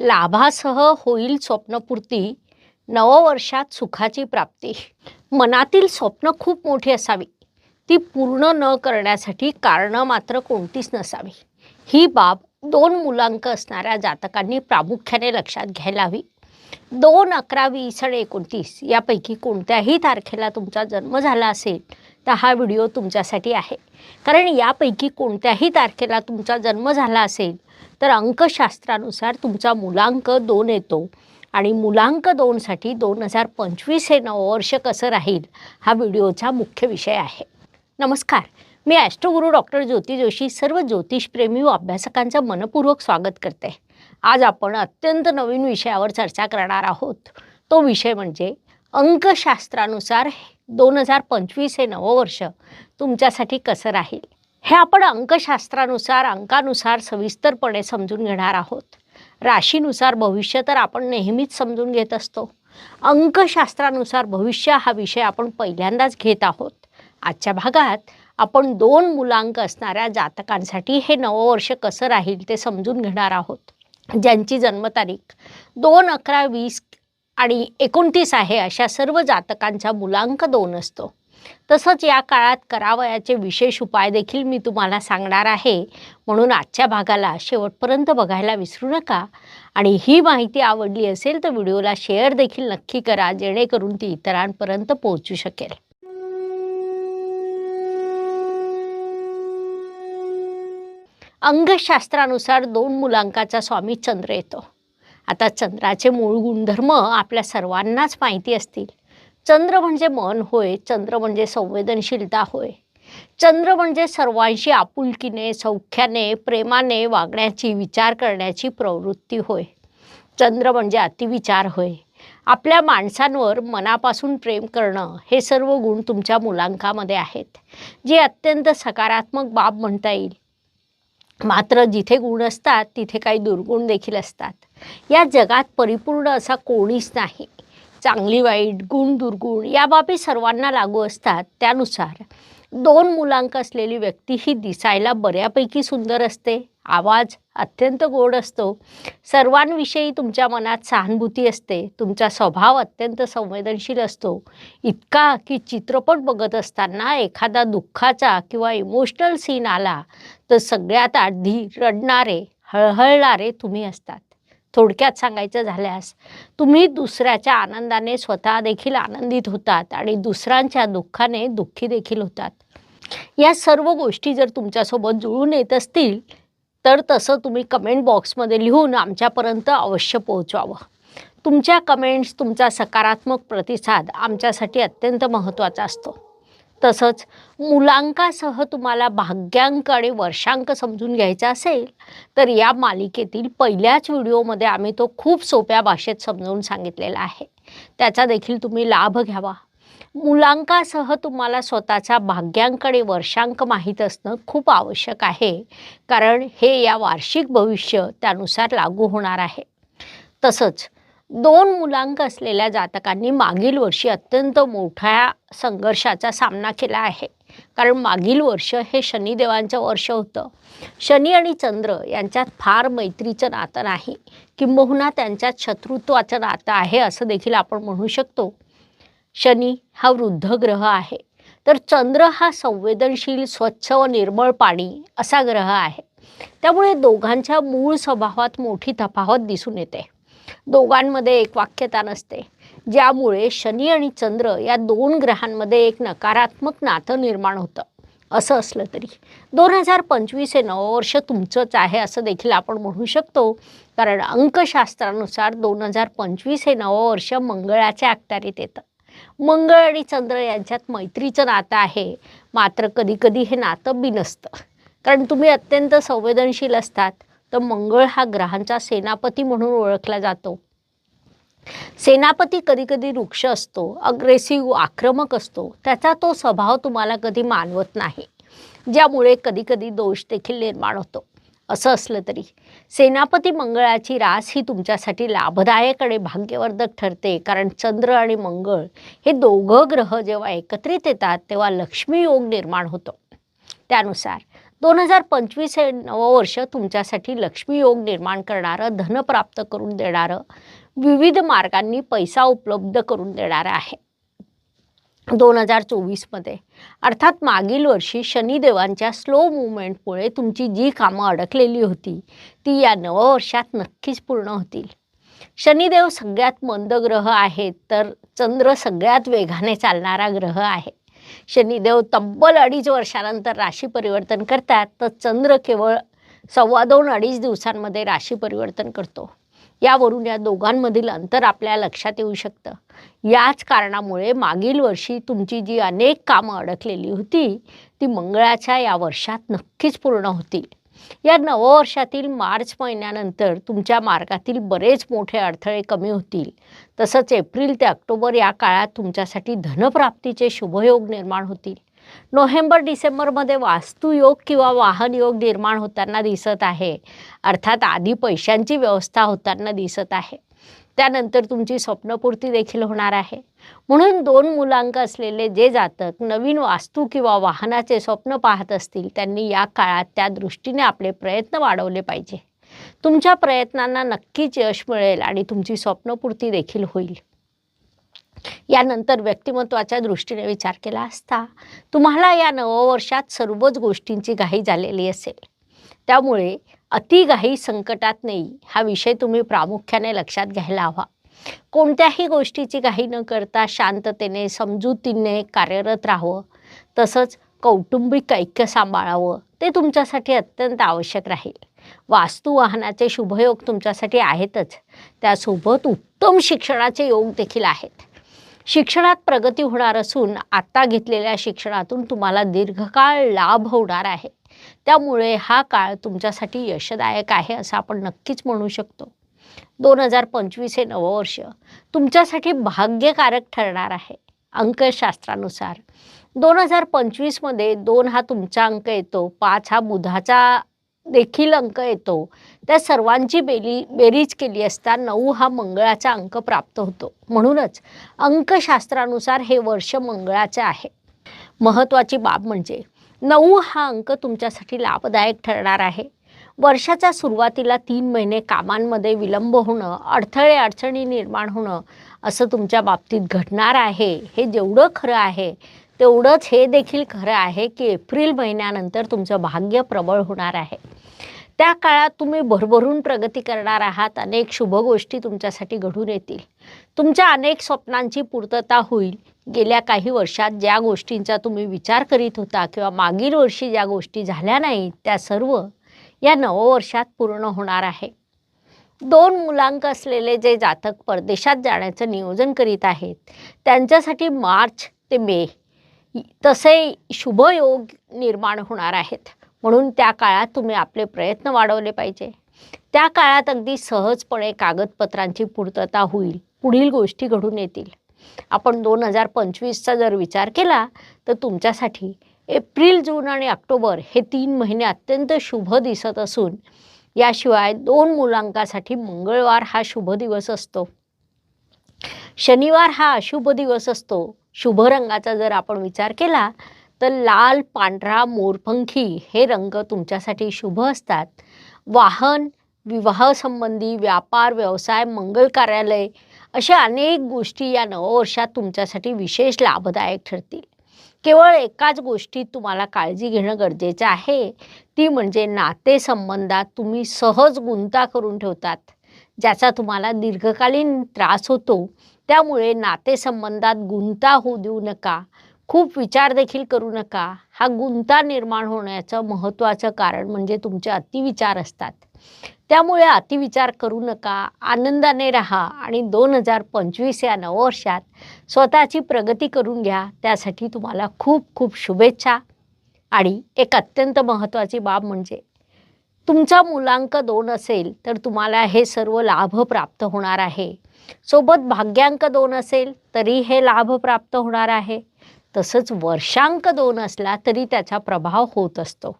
लाभासह होईल स्वप्नपूर्ती नववर्षात सुखाची प्राप्ती. मनातील स्वप्न खूप मोठी असावी. ती पूर्ण न करण्यासाठी कारणं मात्र कोणतीच नसावी. ही बाब दोन मुलांक असणाऱ्या जातकांनी प्रामुख्याने लक्षात घ्यायला हवी. दोन अकरा वीस आणि एकोणतीस यापैकी कोणत्याही तारखेला तुमचा जन्म झाला असेल तर हा व्हिडिओ तुमच्यासाठी आहे. कारण यापैकी कोणत्याही तारखेला तुमचा जन्म झाला असेल तर अंकशास्त्रानुसार तुमचा मुलांक दोन येतो. आणि मुलांक दोनसाठी दोन हजार पंचवीस हे नववर्ष कसं राहील हा व्हिडिओचा मुख्य विषय आहे. नमस्कार मी ॲस्ट्रोगुरू डॉक्टर ज्योती जोशी सर्व ज्योतिषप्रेमी व अभ्यासकांचं मनपूर्वक स्वागत करते. आज आपण अत्यंत नवीन विषयावर चर्चा करणार आहोत. तो विषय म्हणजे अंकशास्त्रानुसार दोन हजार पंचवीस हे नववर्ष तुमच्यासाठी कसं राहील? हे आपण अंकशास्त्रानुसार अंकानुसार सविस्तरपणे समजून घेणार आहोत. राशीनुसार भविष्य तर आपण नेहमीच समजून घेत असतो. अंकशास्त्रानुसार भविष्य हा विषय आपण पहिल्यांदाच घेत आहोत. आजच्या भागात आपण दोन मुलांक असणाऱ्या जातकांसाठी हे नववर्ष कसं राहील ते समजून घेणार आहोत. ज्यांची जन्मतारीख दोन अकरा वीस आणि एकोणतीस आहे अशा सर्व जातकांचा मुलांक दोन असतो. तसंच या काळात करावयाचे विशेष उपाय देखील मी तुम्हाला सांगणार आहे. म्हणून आजच्या भागाला शेवटपर्यंत बघायला विसरू नका. आणि ही माहिती आवडली असेल तर व्हिडिओला शेअर देखील नक्की करा जेणेकरून ती इतरांपर्यंत पोहोचू शकेल. अंगशास्त्रानुसार दोन मुलांकाचा स्वामी चंद्र येतो. आता चंद्राचे मूळ गुणधर्म आपल्या सर्वांनाच माहिती असतील. चंद्र म्हणजे मन होय चंद्र म्हणजे संवेदनशीलता होय. चंद्र म्हणजे सर्वांशी आपुलकीने सौख्याने प्रेमाने वागण्याची विचार करण्याची प्रवृत्ती होय. चंद्र म्हणजे अतिविचार होय. आपल्या माणसांवर मनापासून प्रेम करणं हे सर्व गुण तुमच्या मुलांकामध्ये आहेत. जे अत्यंत सकारात्मक बाब म्हणता येईल. मात्र जिथे गुण असतात तिथे काही दुर्गुण देखील असतात. या जगात परिपूर्ण असा कोणीच नाही. चांगली वाईट गुण दुर्गुण या बाबी सर्वांना लागू असतात. त्यानुसार दोन मुलांक असलेली व्यक्ती ही दिसायला बऱ्यापैकी सुंदर असते. आवाज अत्यंत गोड असतो. सर्वांविषयी तुमच्या मनात सहानुभूती असते. तुमचा स्वभाव अत्यंत संवेदनशील असतो. इतका की चित्रपट बघत असताना एखादा दुःखाचा किंवा इमोशनल सीन आला तर सगळ्यात आधी रडणारे हळहळणारे तुम्ही असतात. थोडक्यात सांगायचं झाल्यास तुम्ही दुसऱ्याच्या आनंदाने स्वतः देखील आनंदित होतात आणि दुसऱ्यांच्या दुःखाने दुःखी देखील होतात. या सर्व गोष्टी जर तुमच्यासोबत जुळून येत असतील तर तसं तुम्ही कमेंट बॉक्समध्ये लिहून आमच्यापर्यंत अवश्य पोहोचवावं. तुमच्या कमेंट्स तुमचा सकारात्मक प्रतिसाद आमच्यासाठी अत्यंत महत्त्वाचा असतो. तसंच मुलांकासह तुम्हाला भाग्यांक आणि वर्षांक समजून घ्यायचा असेल तर या मालिकेतील पहिल्याच व्हिडिओमध्ये आम्ही तो खूप सोप्या भाषेत समजावून सांगितलेला आहे. त्याचा देखील तुम्ही लाभ घ्यावा. मुलांकासह तुम्हाला स्वतःचा भाग्यांक आणि वर्षांक माहीत असणं खूप आवश्यक आहे. कारण हे या वार्षिक भविष्य त्यानुसार लागू होणार आहे. तसंच दोन मुलांक असलेल्या जातकांनी मागील वर्षी अत्यंत मोठ्या संघर्षाचा सामना केला आहे. कारण मागील वर्ष हे शनिदेवांचं वर्ष होतं. शनी आणि चंद्र यांच्यात फार मैत्रीचं नातं नाही. किंबहुना त्यांच्यात शत्रुत्वाचं नातं आहे असं देखील आपण म्हणू शकतो. शनी हा वृद्ध ग्रह आहे. तर चंद्र हा संवेदनशील स्वच्छ व निर्मळ पाणी असा ग्रह आहे. त्यामुळे दोघांच्या मूळ स्वभावात मोठी तफावत दिसून येते. दोघांमध्ये एक वाक्यता नसते. ज्यामुळे शनी आणि चंद्र या दोन ग्रहांमध्ये एक नकारात्मक नातं निर्माण होतं. असं असलं तरी. दोन हजार पंचवीस हे नववर्ष तुमचंच आहे असं देखील आपण म्हणू शकतो. कारण अंकशास्त्रानुसार दोन हजार पंचवीस हे नववर्ष मंगळाच्या अखत्यारीत येतं. मंगळ आणि चंद्र यांच्यात मैत्रीचं नातं आहे. मात्र कधीकधी हे नातं बिनसतं कारण तुम्ही अत्यंत संवेदनशील असतात. तर मंगळ हा ग्रहांचा सेनापती म्हणून ओळखला जातो. सेनापती कधीकधी वृक्ष असतो. अग्रेसिव्ह आक्रमक असतो. त्याचा तो स्वभाव तुम्हाला कधी मानवत नाही. ज्यामुळे कधीकधी दोष देखील निर्माण होतो. असं असलं तरी. सेनापती मंगळाची रास ही तुमच्यासाठी लाभदायक आणि भाग्यवर्धक ठरते कारण चंद्र आणि मंगळ हे दोघं ग्रह जेव्हा एकत्रित येतात तेव्हा लक्ष्मीयोग निर्माण होतो. त्यानुसार दोन हजार पंचवीस हे नववर्ष तुमच्यासाठी लक्ष्मीयोग निर्माण करणारं धन प्राप्त करून देणारं विविध मार्गांनी पैसा उपलब्ध करून देणारं आहे. दोन हजार चोवीसमध्ये. अर्थात मागील वर्षी शनिदेवांच्या स्लो मुवमेंटमुळे तुमची जी कामं अडकलेली होती ती या नववर्षात नक्कीच पूर्ण होतील. शनिदेव सगळ्यात मंद ग्रह आहेत तर चंद्र सगळ्यात वेगाने चालणारा ग्रह आहे. शनिदेव तब्बल अडीच वर्षानंतर राशी परिवर्तन करतात तर चंद्र केवळ सव्वा दोन अडीच दिवसांमध्ये राशी परिवर्तन करतो. यावरून या दोघांमधील अंतर आपल्या लक्षात येऊ शकतं. याच कारणामुळे मागील वर्षी तुमची जी अनेक कामं अडकलेली होती ती मंगळाच्या या वर्षात नक्कीच पूर्ण होतील. या नववर्षातील मार्च महिन्यानंतर तुमच्या मार्गातील बरेच मोठे अडथळे कमी होतील. तसंच एप्रिल ते ऑक्टोबर या काळात तुमच्यासाठी धनप्राप्तीचे शुभयोग निर्माण होतील. नोव्हेंबर डिसेंबरमध्ये वास्तुयोग किंवा वाहन योग निर्माण होताना दिसत आहे. अर्थात आधी पैशांची व्यवस्था होताना दिसत आहे. त्यानंतर तुमची स्वप्नपूर्ती देखील होणार आहे. म्हणून दोन मुलांक असलेले जे जातक नवीन वास्तू किंवा वाहनाचे स्वप्न पाहत असतील त्यांनी या काळात त्या दृष्टीने आपले प्रयत्न वाढवले पाहिजे. तुमच्या प्रयत्नांना नक्कीच यश मिळेल आणि तुमची स्वप्नपूर्ती देखील होईल. यानंतर व्यक्तिमत्वाच्या दृष्टीने विचार केला असता तुम्हाला या नववर्षात सर्वच गोष्टींची घाई झालेली असेल. त्यामुळे अतिघाई संकटात नाही हा विषय तुम्ही प्रामुख्याने लक्षात घ्यायला हवा. कोणत्याही गोष्टीची घाई न करता शांततेने समजुतीने कार्यरत राहावं तसंच कौटुंबिक ऐक्य सांभाळावं ते तुमच्यासाठी अत्यंत आवश्यक राहील. वास्तू वाहनाचे शुभयोग तुमच्यासाठी आहेतच. त्यासोबत उत्तम शिक्षणाचे योग देखील आहेत. शिक्षणात प्रगती होणार असून आता घेतलेल्या शिक्षणातून तुम्हाला दीर्घकाळ लाभ होणार आहे. त्यामुळे हा काळ तुमच्यासाठी यशदायक आहे असं आपण नक्कीच म्हणू शकतो. दोन हजार पंचवीस हे नववर्ष तुमच्यासाठी भाग्यकारक ठरणार आहे अंकशास्त्रानुसार. दोन हजार पंचवीसमध्ये दोन हा तुमचा अंक येतो पाच हा बुधाचा देखील अंक येतो. त्या सर्वांची बेली बेरीज केली असता नऊ हा मंगळाचा अंक प्राप्त होतो. म्हणूनच अंकशास्त्रानुसार हे वर्ष मंगळाचे आहे. महत्त्वाची बाब म्हणजे नऊ हा अंक तुमच्यासाठी लाभदायक ठरणार आहे. वर्षाच्या सुरुवातीला तीन महिने कामांमध्ये विलंब होणं अडथळे अडचणी निर्माण होणं असं तुमच्या बाबतीत घडणार आहे. हे जेवढं खरं आहे तेवढंच हे देखील खरं आहे की एप्रिल महिन्यानंतर तुमचं भाग्य प्रबळ होणार आहे. त्या काळात तुम्ही भरभरून प्रगती करणार आहात. अनेक शुभ गोष्टी तुमच्यासाठी घडून येतील. तुमच्या अनेक स्वप्नांची पूर्तता होईल. गेल्या काही वर्षात ज्या गोष्टींचा तुम्ही विचार करीत होता किंवा मागील वर्षी ज्या गोष्टी झाल्या नाहीत त्या सर्व या नववर्षात पूर्ण होणार आहे. दोन मुलांक असलेले जे जातक परदेशात जाण्याचं नियोजन करीत आहेत त्यांच्यासाठी मार्च ते मे तसे शुभयोग निर्माण होणार आहेत. म्हणून त्या काळात तुम्ही आपले प्रयत्न वाढवले पाहिजे. त्या काळात अगदी सहजपणे कागदपत्रांची पूर्तता होईल पुढील गोष्टी घडून येतील. आपण दोन हजार पंचवीसचा जर विचार केला तर तुमच्यासाठी एप्रिल जून आणि ऑक्टोबर हे तीन महिने अत्यंत शुभ दिसत असून याशिवाय दोन मुलांकासाठी मंगळवार हा शुभ दिवस असतो. शनिवार हा अशुभ दिवस असतो. शुभ रंगाचा जर आपण विचार केला तर लाल पांढरा मोरपंखी हे रंग तुमच्यासाठी शुभ असतात. वाहन विवाहसंबंधी व्यापार व्यवसाय मंगल कार्यालय अशा अनेक गोष्टी या नववर्षात तुमच्यासाठी विशेष लाभदायक ठरतील. केवळ एकाच गोष्टीत तुम्हाला काळजी घेणं गरजेचं आहे. ती म्हणजे नातेसंबंधात तुम्ही सहज गुंता करून ठेवतात. ज्याचा तुम्हाला दीर्घकालीन त्रास होतो. त्यामुळे नातेसंबंधात गुंता होऊ देऊ नका. खूप विचार देखील करू नका. हा गुंता निर्माण होण्याचं महत्त्वाचं कारण म्हणजे तुमचे अतिविचार असतात. त्यामुळे अतिविचार करू नका आनंदाने राहा आणि दोन हजार पंचवीस या नववर्षात स्वतःची प्रगती करून घ्या. त्यासाठी तुम्हाला खूप खूप शुभेच्छा. आणि एक अत्यंत महत्त्वाची बाब म्हणजे तुमचा मुलांक दोन असेल तर तुम्हाला हे सर्व लाभ प्राप्त होणार आहे. सोबत भाग्यांक दोन असेल तरी हे लाभ प्राप्त होणार आहे. तसंच वर्षांक दोन असला तरी त्याचा प्रभाव होत असतो.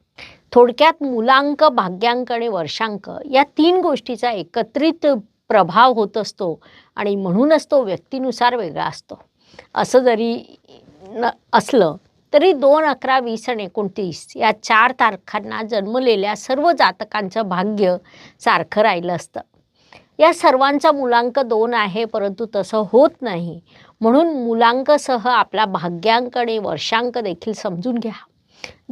थोडक्यात मुलांक भाग्यांक आणि वर्षांक या तीन गोष्टीचा एकत्रित प्रभाव होत असतो आणि म्हणूनच तो व्यक्तीनुसार वेगळा असतो. असं जरी न असलं तरी दोन अकरा वीस आणि एकोणतीस या चार तारखांना जन्मलेल्या सर्व जातकांचं भाग्य सारखं राहिलं असतं. या सर्वांचा मुलांक दोन आहे परंतु तसं होत नाही. म्हणून मुलांकसह आपला भाग्यांक आणि वर्षांक देखील समजून घ्या.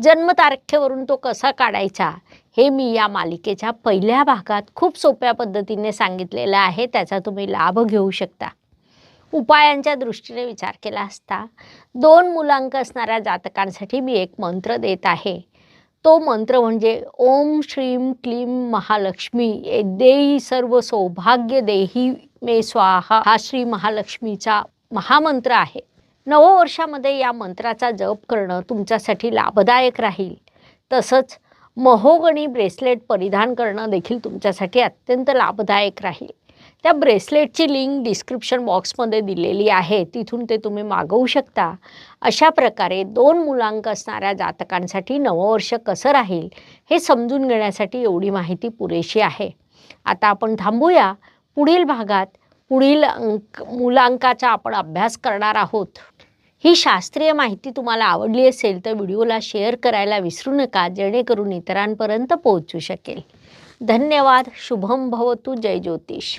जन्मतारखेवरून तो कसा काढायचा हे मी या मालिकेच्या पहिल्या भागात खूप सोप्या पद्धतीने सांगितलेलं आहे त्याचा तुम्ही लाभ घेऊ शकता. उपायांच्या दृष्टीने विचार केला असता दोन मुलांक असणाऱ्या जातकांसाठी मी एक मंत्र देत आहे. तो मंत्र म्हणजे ओम श्रीम क्लीम महालक्ष्मी देई सर्व सौभाग्य देही मे स्वाहा. हा श्री महालक्ष्मीचा महामंत्र आहे. नववर्षामध्ये या मंत्राचा जप करणं तुमच्यासाठी लाभदायक राहील. तसंच महोगणी ब्रेसलेट परिधान करणं देखील तुमच्यासाठी अत्यंत लाभदायक राहील. त्या ब्रेसलेटची लिंक डिस्क्रिप्शन बॉक्समध्ये दिलेली आहे. तिथून ते तुम्ही मागवू शकता. अशा प्रकारे दोन मुलांक असणाऱ्या जातकांसाठी नववर्ष कसं राहील हे समजून घेण्यासाठी एवढी माहिती पुरेशी आहे. आता आपण थांबूया. पुढील भागात पुढील अंक मुलांकाचा आपण अभ्यास करणार आहोत. ही शास्त्रीय माहिती तुम्हाला आवडली असेल तर व्हिडिओला शेअर करायला विसरू नका जेणेकरून इतरांपर्यंत पोहोचू शकेल. धन्यवाद. शुभम भवतु. जय ज्योतिष.